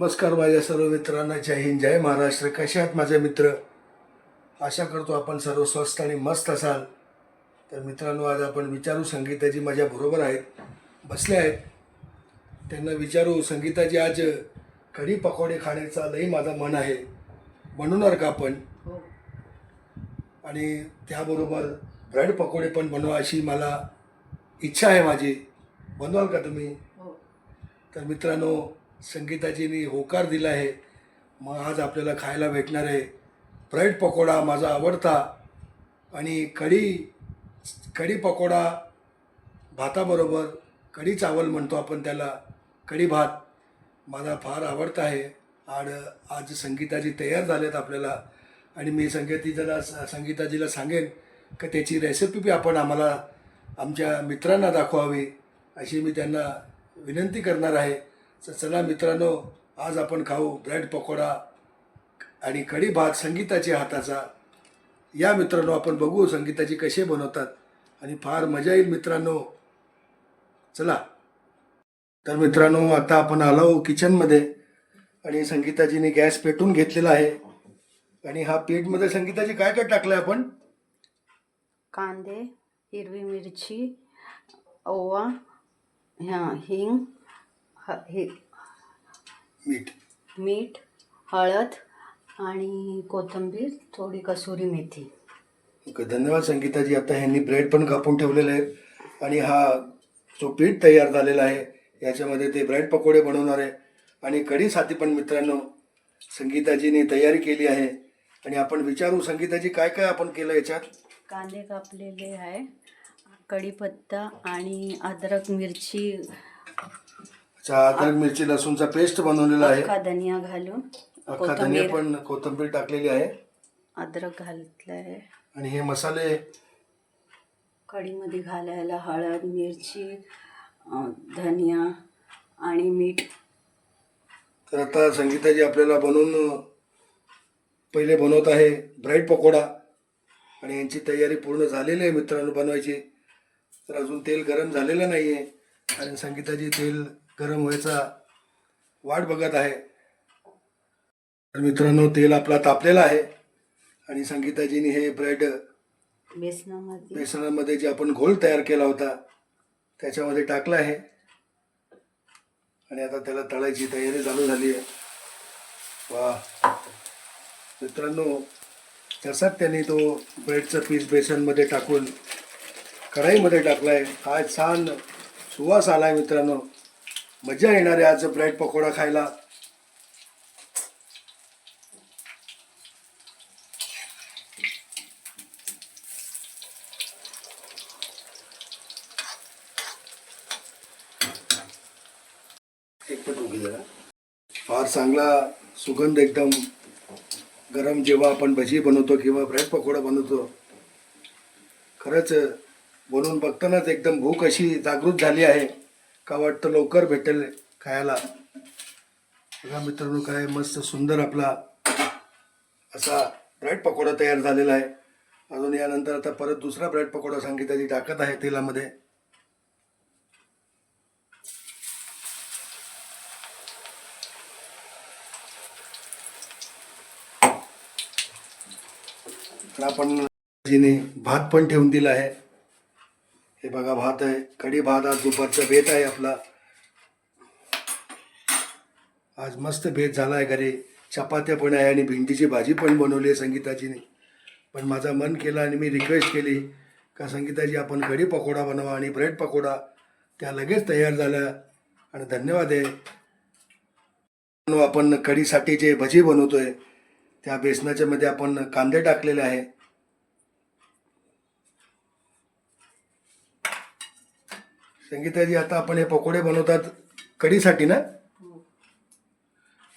नमस्कार माझ्या सर्व मित्रांना. जय हिंद जय महाराष्ट्र. कसे आहात माझे मित्र? आशा करतो आपण सर्व स्वस्त आणि मस्त असाल. तर मित्रांनो आज आपण विचारू संगीताजी माझ्या बरोबर आहेत बसले आहेत. त्यांना विचारू संगीताजी आज कढी पकोडे खाण्याचा लई माझा मन आहे. बनवणार का आपण? हो. आणि त्याबरोबर ब्रेड पकोडे पण बनवा अशी मला इच्छा आहे माझी. बनवाल का तुम्ही? हो. तर मित्रांनो संगीताजीनी होकार दिला आहे. मग आज आपल्याला खायला भेटणार आहे. ब्रेड पकोडा माझा आवडता. आणि कढी कढी पकोडा भाताबरोबर कढी चावल म्हणतो आपण त्याला कढी भात माझा फार आवडता आहे. आणि आज संगीताजी तयार झालेत आपल्याला. आणि मी संगीताजीला संगीताजीला सांगेन का त्याची रेसिपी बी आपण आम्हाला आमच्या मित्रांना दाखवावी अशी मी त्यांना विनंती करणार आहे. चला मित्रांनो आज आपण खाऊ ब्रेड पकोडा आणि कढी भात संगीताच्या हाताचा. या मित्रांनो आपण बघू संगीताची कसे बनवतात आणि फार मजा येईल मित्रांनो. चला. तर मित्रांनो आता आपण आलो किचनमध्ये आणि संगीताजीने गॅस पेटून घेतलेला आहे. आणि हा पेटमध्ये संगीताजी काय काय टाकलं आहे आपण? कांदे हिरवी मिरची ओवा ह्या हिंग ह हे. मीठ. मीठ हळद आणि कोथिंबीर थोडी कसुरी मेथी. ओके धन्यवाद संगीताजी. आता ह्यांनी ब्रेड पण कापून ठेवलेले आहेत आणि हा जो पीठ तयार झालेला आहे याच्यामध्ये ते ब्रेड पकोडे बनवणार आहे. आणि कढीसाठी पण मित्रांनो संगीताजीने तयारी केली आहे. आणि आपण विचारू संगीताजी काय काय आपण केलं याच्यात? कांदे कापलेले आहे कढीपत्ता आणि अद्रक मिरची अच्छा अद्रक मिरची लसूणचा पेस्ट बनवलेला आहे. अख्खा धनिया घालून अख्खा धनिया कोथिंबीर पण कोथिंबीर टाकलेली आहे. अद्रक घातलं आहे आणि हे मसाले? कढीमध्ये घालायला हळद मिरची अं, धनिया आणि मीठ. तर आता संगीताजी आपल्याला बनवून पहिले बनवत आहे ब्रेड पकोडा. आणि यांची तयारी पूर्ण झालेली आहे मित्रांनो बनवायची. तर अजून तेल गरम झालेलं नाही आहे आणि संगीताजी तेल गरम व्हायचा वाट बघत आहे. तर मित्रांनो तेल आपला तापलेला आहे आणि संगीताजीने हे ब्रेड बेसनामध्ये. बेसनामध्ये जे आपण घोल तयार केला होता त्याच्यामध्ये टाकला आहे. आणि आता त्याला तळायची तयारी चालू झाली आहे. वा मित्रांनो तसाच त्यांनी तो ब्रेडचा पीस बेसनमध्ये टाकून कढाईमध्ये टाकला आहे काय छान सुवास आला आहे मित्रांनो. मजा येणार आहे आज ब्रेड पकोडा खायला. फार चांगला सुगंध एकदम. गरम जेव्हा आपण भजी बनवतो किंवा ब्रेड पकोडा बनवतो खरंच बनवून बघतानाच एकदम भूक अशी जागृत झाली आहे. का वाटतं लवकर भेटेल खायला? बघा मित्रांनो काय मस्त सुंदर आपला असा ब्रेड पकोडा तयार झालेला आहे. अजून यानंतर आता परत दुसरा ब्रेड पकोडा सांगितलं टाकत आहे तेलामध्ये. आपण भात पण ठेवून दिला आहे. हे बघा भात आहे. कढी भात आज दुपारचा बेत आहे आपला. आज मस्त बेत झाला आहे घरी. चपात्या पण आहे आणि भेंडीची भाजी पण बनवली आहे संगीताजीने. पण माझा मन केला आणि मी रिक्वेस्ट केली का संगीताजी आपण कढी पकोडा बनवा आणि ब्रेड पकोडा. त्या लगेच तयार झाल्या आणि धन्यवाद आहे. आपण कढीसाठी जे भजी बनवतोय. त्या बेसनाच्यामध्ये आपण कांदे टाकलेले आहे. संगीताजी आता आपण हे पकोडे बनवतात कढीसाठी ना?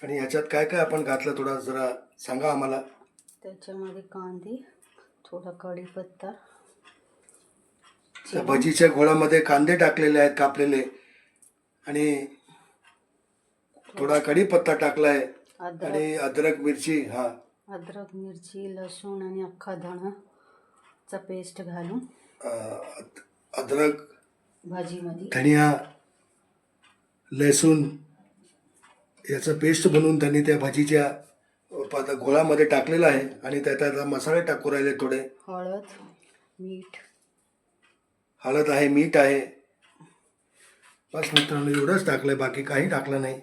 आणि ह्याच्यात काय काय आपण घातलं थोडा जरा सांगा आम्हाला. त्याच्यामध्ये कांदे थोडा कढीपत्ता त्या भजीच्या घोळामध्ये कांदे टाकलेले आहेत कापलेले. आणि थोडा कढीपत्ता टाकलाय. अद्रक. आणि अद्रक मिरची हा. अद्रक मिरची लसूण आणि अख्खा धणाचा पेस्ट घालून. अं, अद- अद्रक भाजीमध्ये. धनिया लसूण याचं पेस्ट बनवून त्यांनी त्या भाजीच्या पाता गोळामध्ये टाकलेलं आहे आणि त्यात आता मसाले टाकू राहिले थोडे. हळद मीठ. हळद आहे मीठ आहे. बस मित्रांनो एवढंच टाकलंय बाकी काही टाकलं नाही.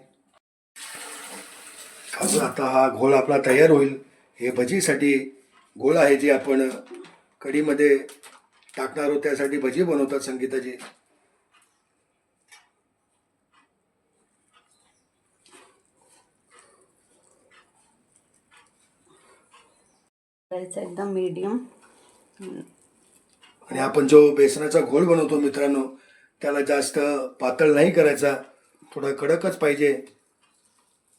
असं आता हा घोळ आपला तयार होईल. हे भजीसाठी घोळ आहे जे आपण कढीमध्ये टाकणार आहोत त्यासाठी भजी बनवतात संगीताची एकदम मीडियम आणि आपण जो बेसनाचा घोळ बनवतो मित्रांनो त्याला जास्त पातळ नाही करायचा. थोडा कडकच पाहिजे.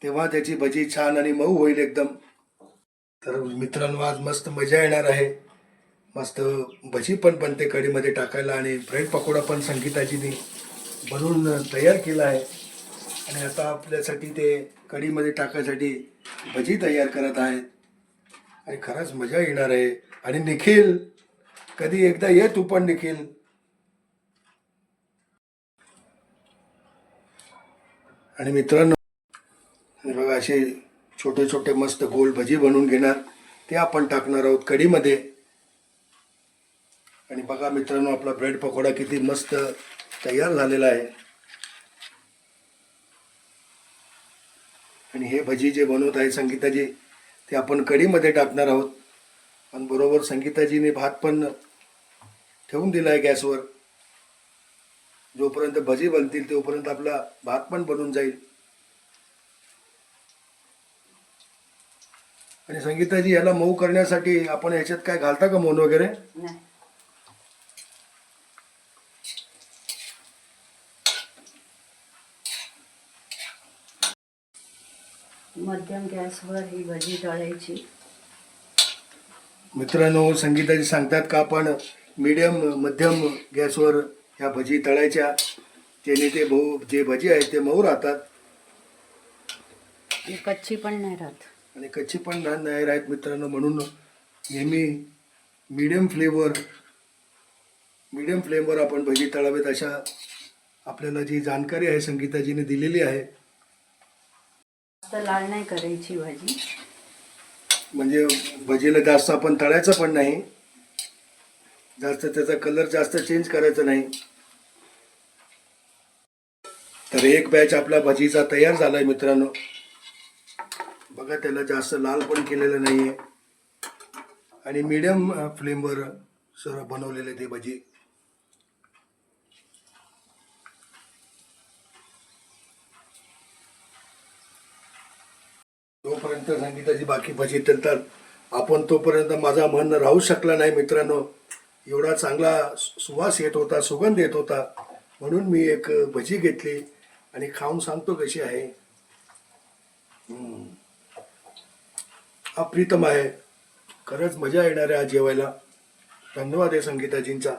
तेव्हा त्याची भजी छान आणि मऊ होईल एकदम. तर मित्रांनो आज मस्त मजा येणार आहे. मस्त भजी पण बनते कढीमध्ये टाकायला आणि ब्रेड पकोडा पण संगीताजीने बनवून तयार केला आहे. आणि आता आपल्यासाठी ते कढीमध्ये टाकायसाठी भजी तयार करत आहेत आणि खरंच मजा येणार आहे. आणि निखिल कधी एकदा ये तू पण निखिल. आणि मित्रांनो बघा असे छोटे छोटे मस्त गोल भजी बनवून घेणार. ते आपण टाकणार आहोत कढीमध्ये. आणि बघा मित्रांनो आपला ब्रेड पकोडा किती मस्त तयार झालेला आहे. आणि हे भजी जे बनवत आहे संगीताजी ते आपण कढीमध्ये टाकणार आहोत. आणि बरोबर संगीताजीने भात पण ठेवून दिला आहे गॅसवर. जोपर्यंत भजी बनतील तोपर्यंत आपला भात पण बनून जाईल. आणि संगीताजी याला मऊ करण्यासाठी आपण याच्यात काय घालता का मोन वगैरे? मध्यम गॅसवर ही भजी तळायची. मित्रांनो संगीताजी सांगतात का आपण मीडियम मध्यम गॅसवर ह्या भजी तळायच्या. त्याने ते भाऊ जे भजी आहेत ते मऊ राहतात. आणि कच्ची पण नाही राहत. आणि कच्ची पण नाही राहत मित्रांनो म्हणून नेहमी मीडियम फ्लेवर मीडियम फ्लेमवर आपण भजी तळावेत अशा आपल्याला जी जाणकारी आहे संगीताजीने दिलेली आहे जास्त लाल नाही करायची भाजी. म्हणजे भजीला जास्त आपण तळायचं पण नाही. जास्त त्याचा कलर जास्त चेंज करायचा नाही. तर एक बॅच आपला भजीचा तयार झालाय मित्रांनो. बघा त्याला जास्त लाल पण केलेलं नाहीये. आणि मीडियम फ्लेमवर सर्व बनवलेले ते भजी. संगीताची बाकी भजी तळतात आपण तोपर्यंत माझा मन राहू शकला नाही मित्रांनो. एवढा चांगला सुवास येत होता सुगंध येत होता. म्हणून मी एक भजी घेतली आणि खाऊन सांगतो कशी आहे. अप्रितम आहे. खरंच मजा येणार आहे आज जेवायला. धन्यवाद आहे संगीताजींचा.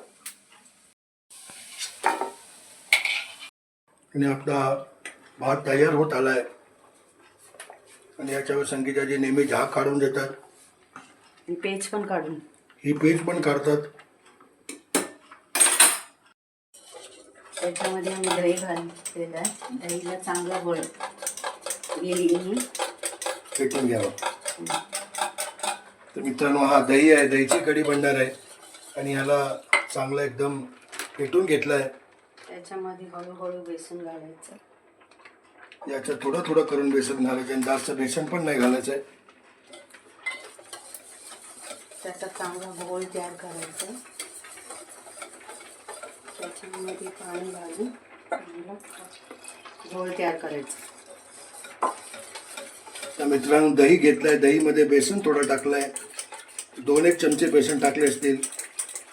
आणि आपला भात तयार होत आलाय. आणि याच्यावर संगीताजी नेहमी झाक काढून देतात. आणि पेज पण काढून. ही पेज पण काढतात. त्याच्यामध्ये आम्ही दही घातलेलं आहे. दहीला चांगला गोळ. गेली फेटून घ्यावं. तर मित्रांनो हा दही आहे. दहीची कढी बनणार आहे. आणि ह्याला चांगला एकदम फेटून घेतला आहे त्याच्यामध्ये हळूहळू बेसन घालायचं. याच्यात थोडं थोडं करून बेसन घालायचं आणि जास्त बेसन पण नाही घालायचं आहे त्याचा चांगला गोळ तयार करायचा. त्याच्यामध्ये पाणी घालून चांगला गोळ तयार करायचा. तर मित्रांनो दही घेतलंय. दहीमध्ये बेसन थोडं टाकलंय. दोन एक चमचे बेसन टाकले असतील.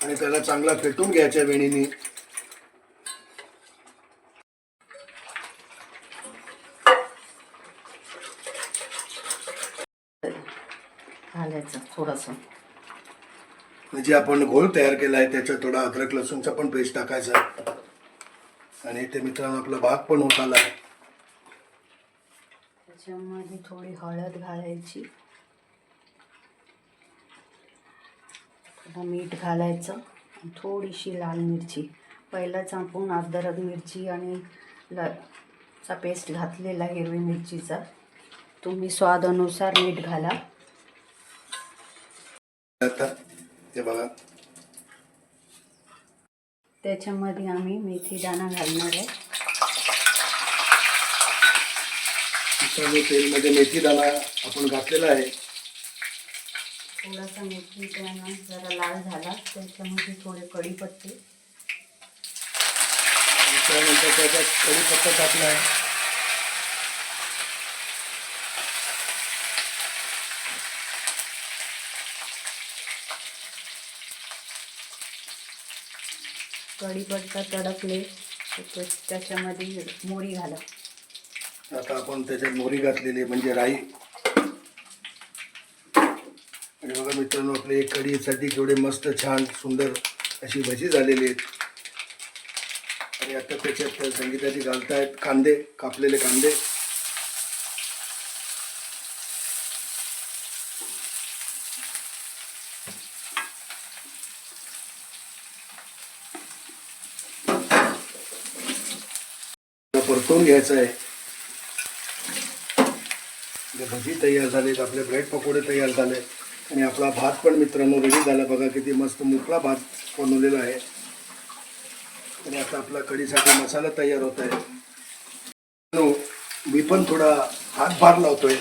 आणि त्याला चांगला फेटून घ्यायच्या वेणीने. घालायचं थोडंसं. म्हणजे आपण घोळ तयार केला आहे त्याच्यात थोडा अद्रक लसूणचा पण पेस्ट टाकायचा. आणि ते मित्रांनो आपला भाग पण होत आला त्याच्यामध्ये थोडी हळद घालायची. थोडं मीठ घालायचं. थोडीशी लाल मिरची. पहिलाच आपण अद्रक मिरची आणि ल चा पेस्ट घातलेला हिरवी मिरचीचा. तुम्ही स्वादानुसार मीठ घाला. हे बघा. त्याच्यामध्ये आम्ही मेथी दाणा घालणार आहे. तेलमध्ये मेथी दाणा आपण घातलेला आहे. थोडासा मेथी दाणा जरा लाल झाला त्याच्यामध्ये थोडे कढीपत्ते. त्यानंतर त्याच्यात कढीपत्ता टाकला आहे. कढीपत्ता तडकले की त्याच्यामध्ये मोरी घाला. आता आपण त्याच्यात मोरी घातलेली म्हणजे राई. आणि बघा मित्रांनो आपले कढीसाठी केवढे मस्त छान सुंदर अशी भजी झालेली आहेत. आणि आता त्याच्यात संगीताची घालतायत कांदे कापलेले कांदे. परतवून घ्यायचं आहे. भजी तयार झालेत आपले ब्रेड पकोडे तयार झाले आणि आपला भात पण मित्रांनो रेडी झाला. बघा किती मस्त मोकळा भात बनवलेला आहे. आणि आता आपला कढीसाठी मसाला तयार होत आहे. मी पण थोडा हातभार लावतोय.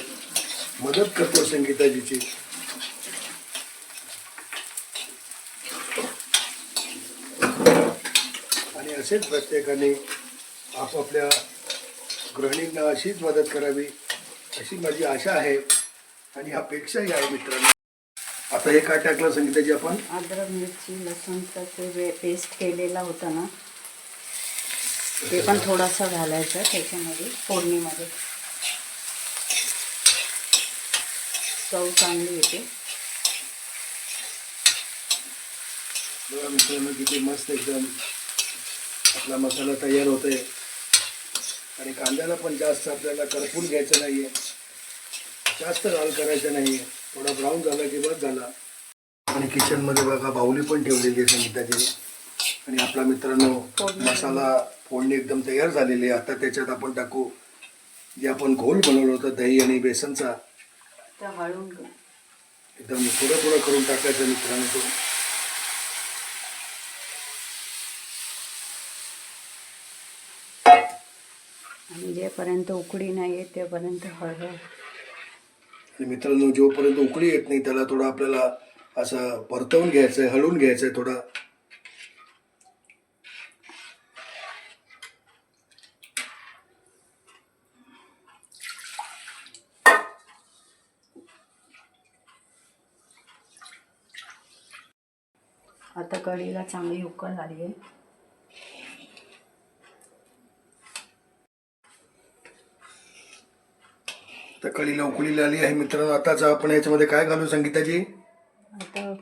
मदत करतो संगीताजीची. आणि असेच प्रत्येकाने आपापल्या गृहिणींना अशीच मदत करावी अशी माझी आशा आहे आणि अपेक्षाही आहे मित्रांनो. आता हे काय टाकलं संगीताजी आपण? अद्रक मिरची लसूणचं ते पेस्ट केलेला होता ना ते पण थोडासा घालायचं त्याच्यामध्ये फोडणीमध्ये. चव चांगली येते. बघा मित्रांनो किती मस्त एकदम आपला मसाला तयार होतोय. आणि कांद्याला पण जास्त आपल्याला करपून घ्यायचं नाहीये. जास्त लाल करायचं नाहीये. थोडा ब्राऊन झाला की बस झाला. आणि किचनमध्ये बघा बाहुली पण ठेवलेली आहे संगीताची आणि आपला मित्रांनो. मसाला फोडणी एकदम तयार झालेली आहे. आता त्याच्यात आपण टाकू जे आपण घोल बनवलं होतं दही आणि बेसनचा. एकदम थोडं थोडं करून टाकायचं मित्रांनो. तो आणि जेपर्यंत उकडी नाही येत तेपर्यंत हळहळ. मित्रांनो जोपर्यंत उकळी येत नाही त्याला थोडं आपल्याला असं परतवून घ्यायचं आहे हलवून घ्यायचं आहे थोडं. आता कढीला चांगली उकळ आली आहे तर कळीला उकळीला आली आहे. मित्रांनो आताच आपण याच्यामध्ये काय घालू संगीताजी? आता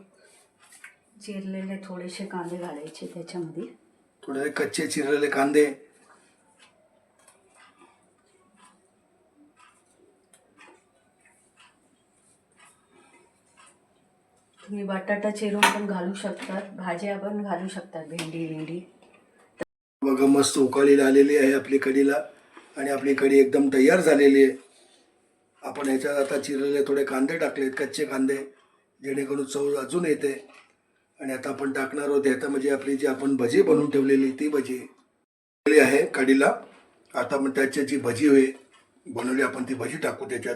चिरलेले थोडेसे कांदे घालायचे त्याच्यामध्ये. थोडे कच्चे चिरलेले कांदे. तुम्ही बटाटा चिरून पण घालू शकतात. भाज्या पण घालू शकतात. भेंडी भेंडी बघा मस्त उकळीला आलेली आहे आपली कढीला. आणि आपली कढी एकदम तयार झालेली आहे. आपण ह्याच्यात आता चिरलेले थोडे कांदे टाकलेत कच्चे कांदे जेणेकरून चव अजून येते. आणि आता आपण टाकणार आहोत ह्याचा म्हणजे आपली जी आपण भजी बनवून ठेवलेली ती भजी आहे कढीला. आता मग त्याची जी भजी होईल बनवली आपण ती भजी टाकू त्याच्यात.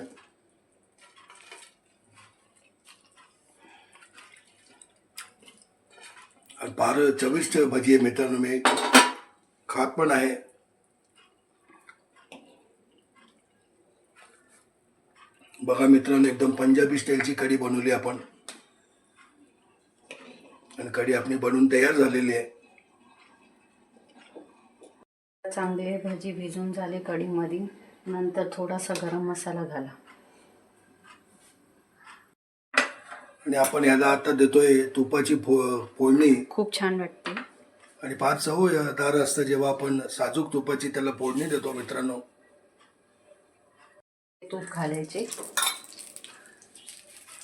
आणि फार चविष्ट भजी आहे मित्रांनो मी खात पण आहे. बघा मित्रांनो एकदम पंजाबी स्टाईलची कढी बनवली आपण. आणि कढी आपली बनवून तयार झालेली आहे. चांगले भाजी भिजून झाले कढीमध्ये. नंतर थोडासा गरम मसाला घाला. आणि आपण याला आता देतोय तुपाची फो फोडणी. खूप छान वाटते. आणि फार चवदार असतं जेव्हा आपण साजूक तुपाची त्याला फोडणी देतो मित्रांनो तूप घालायचे.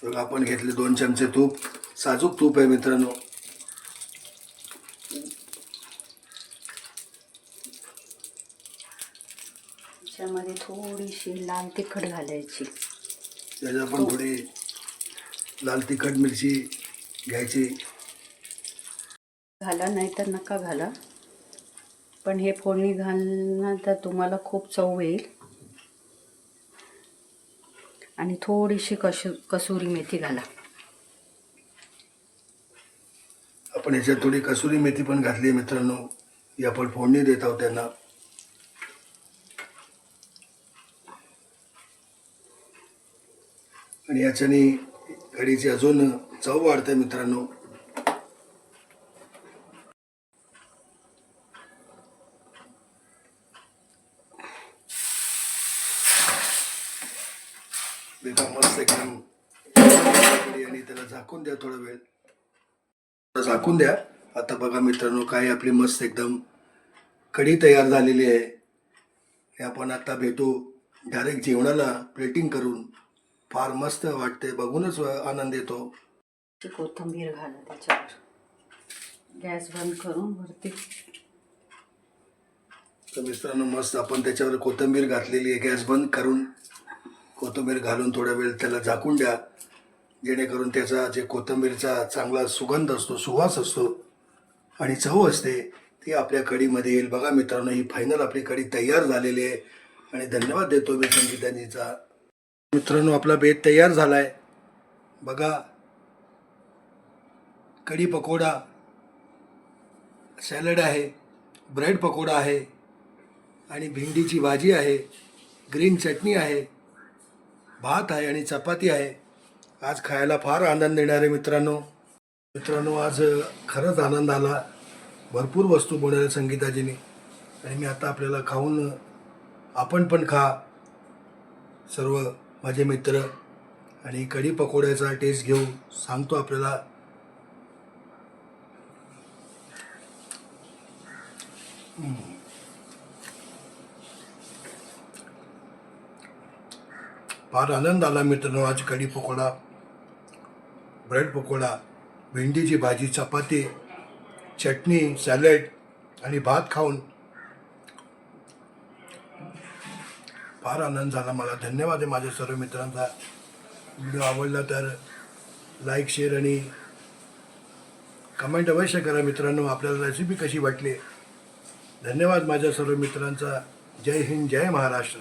बघा आपण घेतले दोन चमचे तूप. साजूक तूप आहे मित्रांनो. थोडीशी लाल तिखट घालायची. त्याच्यात पण थोडी लाल तिखट मिरची घ्यायची. घाला नाही तर नका घाला. पण हे फोडणी घालणं तर तुम्हाला खूप चव येईल. आणि थोडीशी कसू कसुरी मेथी घाला. आपण याच्यात थोडी कसुरी मेथी पण घातली आहे मित्रांनो. ही आपण फोडणी देत आहोत त्यांना. आणि याच्याने कढीची अजून चव वाढते मित्रांनो एकदम मस्त एकदम कढी आणि त्याला झाकून द्या थोडा वेळ. झाकून द्या. आता बघा मित्रांनो काय आपली मस्त एकदम कढी तयार झालेली आहे. हे आपण आता भेटू डायरेक्ट जेवणाला प्लेटिंग करून. फार मस्त वाटते बघूनच आनंद येतो. कोथिंबीर घाला त्याच्यावर. गॅस बंद करून वरती. तर मित्रांनो मस्त आपण त्याच्यावर कोथिंबीर घातलेली आहे. गॅस बंद करून कोथिंबीर घालून थोडा वेळ त्याला झाकून द्या. जेणेकरून त्याचा जे कोथिंबीरचा चांगला सुगंध असतो सुवास असतो आणि चव असते ती आपल्या कढीमध्ये येईल. बघा मित्रांनो ही फायनल आपली कढी तयार झालेली आहे. आणि धन्यवाद देतो मी संगीताजीचा. मित्रांनो आपला बेत तयार झाला आहे बघा. कढी पकोडा. सॅलड आहे. ब्रेड पकोडा आहे. आणि भेंडीची भाजी आहे. ग्रीन चटणी आहे. भात आहे आणि चपाती आहे. आज खायला फार आनंद देणारे मित्रांनो. मित्रांनो आज खरंच आनंद आला. भरपूर वस्तू बनवल्या संगीताजीने. आणि मी आता आपल्याला खाऊन आपण पण खा. सर्व माझे मित्र. आणि कढी पकोड्याचा टेस्ट घेऊ. सांगतो आपल्याला. फार आनंद आला मित्रांनो आज कढी पकोडा. ब्रेड पकोडा भेंडीची भाजी चपाती चटणी सॅलड आणि भात खाऊन फार आनंद झाला मला. धन्यवाद आहे माझ्या सर्व मित्रांचा. व्हिडिओ आवडला तर लाईक शेअर आणि कमेंट अवश्य करा मित्रांनो. आपल्याला रेसिपी कशी वाटली? धन्यवाद माझ्या सर्व मित्रांचा. जय हिंद जय महाराष्ट्र.